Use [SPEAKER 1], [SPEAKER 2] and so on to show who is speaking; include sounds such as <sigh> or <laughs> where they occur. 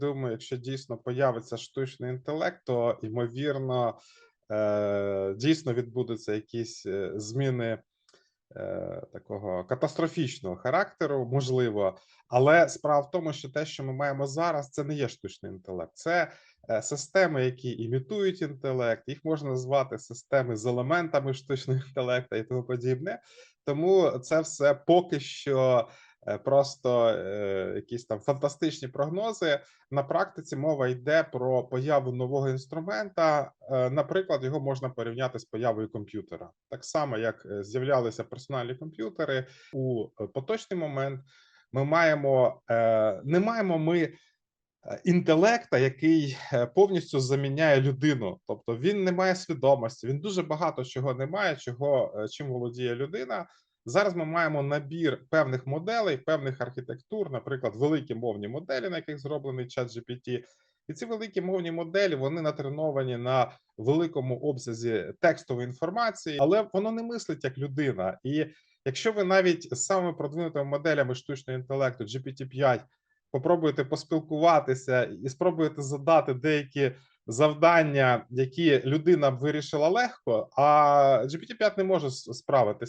[SPEAKER 1] Думаю, якщо дійсно появиться штучний інтелект, то ймовірно, е, дійсно відбудуться якісь е, зміни е, такого катастрофічного характеру, можливо. Але справа в тому, що те, що ми маємо зараз, це не є штучний інтелект. Це системи, які імітують інтелект. Їх можна назвати системи з елементами штучного <laughs> інтелекту і тому подібне. Тому це все поки що просто е, якісь там фантастичні прогнози. На практиці мова йде про появу нового інструмента. Е, Наприклад, його можна порівняти з появою комп'ютера, так само як е, з'являлися персональні комп'ютери у е, поточний момент. Ми маємо е, не маємо ми е, інтелекта, який е, повністю заміняє людину. Тобто він не має свідомості, він дуже багато чого не має, чого е, чим володіє людина. Зараз ми маємо набір певних моделей, певних архітектур, наприклад, великі мовні моделі, на яких зроблений чат GPT. І ці великі мовні моделі вони натреновані на великому обсязі текстової інформації, але воно не мислить як людина. І якщо ви навіть з самими продвинутими моделями штучного інтелекту GPT-5 попробуєте поспілкуватися і спробуєте задати деякі завдання, які людина б вирішила легко, а GPT-5 не може справитись.